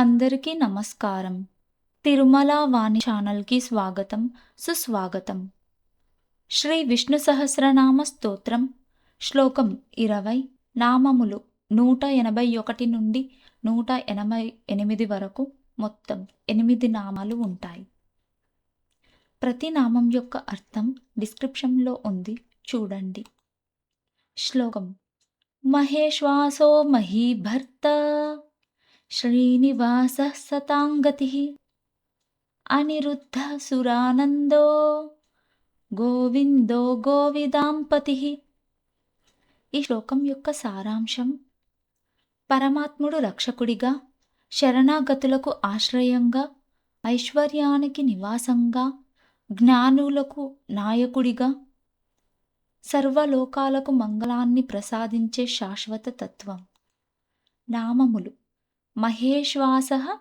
అందరికీ నమస్కారం. తిరుమల వాణి ఛానల్కి స్వాగతం సుస్వాగతం. శ్రీ విష్ణు సహస్రనామ స్తోత్రం శ్లోకం ఇరవై నామములు నూట ఎనభై ఒకటి నుండి నూట ఎనభై ఎనిమిది వరకు మొత్తం ఎనిమిది నామాలు ఉంటాయి. ప్రతి నామం యొక్క అర్థం డిస్క్రిప్షన్లో ఉంది చూడండి. శ్లోకం మహేశ్వాసో మహీభర్త శ్రీనివాస సతాంగతి అనిరుద్ధ సురానందో గోవిందో గోవిదాంపతి ఈ శ్లోకం యొక్క సారాంశం పరమాత్ముడు రక్షకుడిగా శరణాగతులకు ఆశ్రయంగా ఐశ్వర్యానికి నివాసంగా జ్ఞానులకు నాయకుడిగా సర్వలోకాలకు మంగళాన్ని ప్రసాదించే శాశ్వత తత్వం నామములు. महेश्वासः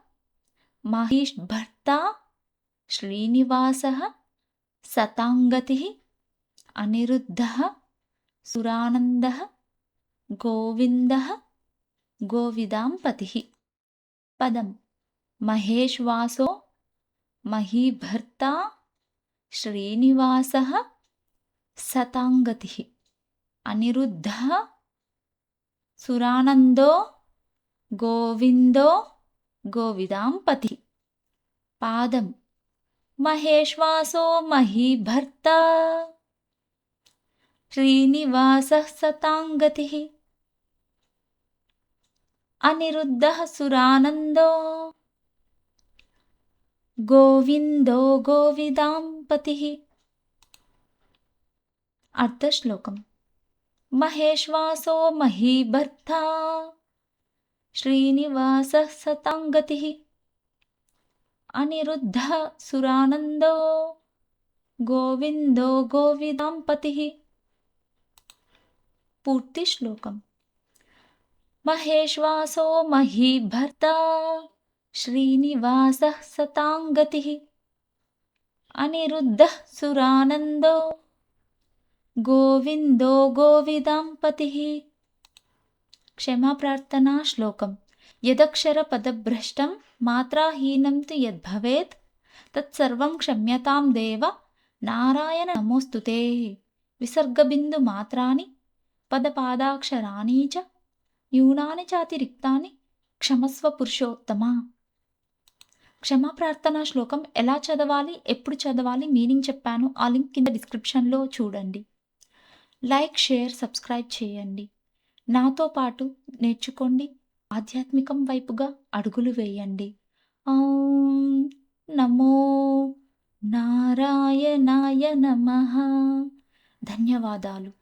महेश् भर्ता श्रीनिवासः सताङ्गतिः अनिरुद्धः सुरानन्दः गोविन्दः गोविदाम्पतिः। पदं महेश्वासो महीभर्ता श्रीनिवासः सताङ्गतिः। अनिरुद्धः सुरानन्दो गोविन्दो गोविदां पतिः। पादं श्रीनिवासः सता अनिरुद्धः सुरानन्दो। गोविन्दो गोविदां पतिः। अर्धश्लोकं महेश्वासो महीभर्ता। श्रीनिवासः सतां गतिः। अनिरुद्धः सुरानन्दो गोविन्दो गोविदां पतिः। पूर्तिश्लोकं महेश्वासो महीभर्ता श्रीनिवासः सतां गतिः। अनिरुद्धः सुरानन्दो गोविन्दो गोविदाम्पतिः క్షమాప్రార్థనా శ్లోకం. యదక్షర పదభ్రష్టం మాత్రాహీనం తు యద్భవేత్ తత్సర్వం క్షమ్యతాం దేవ నారాయణ నమోస్తుతే విసర్గబిందు మాత్రాని పదపాదాక్షరాణి చ న్యూనాని చాతిరిక్తాని క్షమస్వ పురుషోత్తమ. క్షమా ప్రార్థనా శ్లోకం ఎలా చదవాలి ఎప్పుడు చదవాలి మీనింగ్ చెప్పాను ఆ లింక్ కింద డిస్క్రిప్షన్లో చూడండి. లైక్ షేర్ సబ్స్క్రైబ్ చేయండి. నాతో పాటు నేర్చుకోండి. ఆధ్యాత్మికం వైపుగా అడుగులు వేయండి. ఓం నమో నారాయణాయ నమ. ధన్యవాదాలు.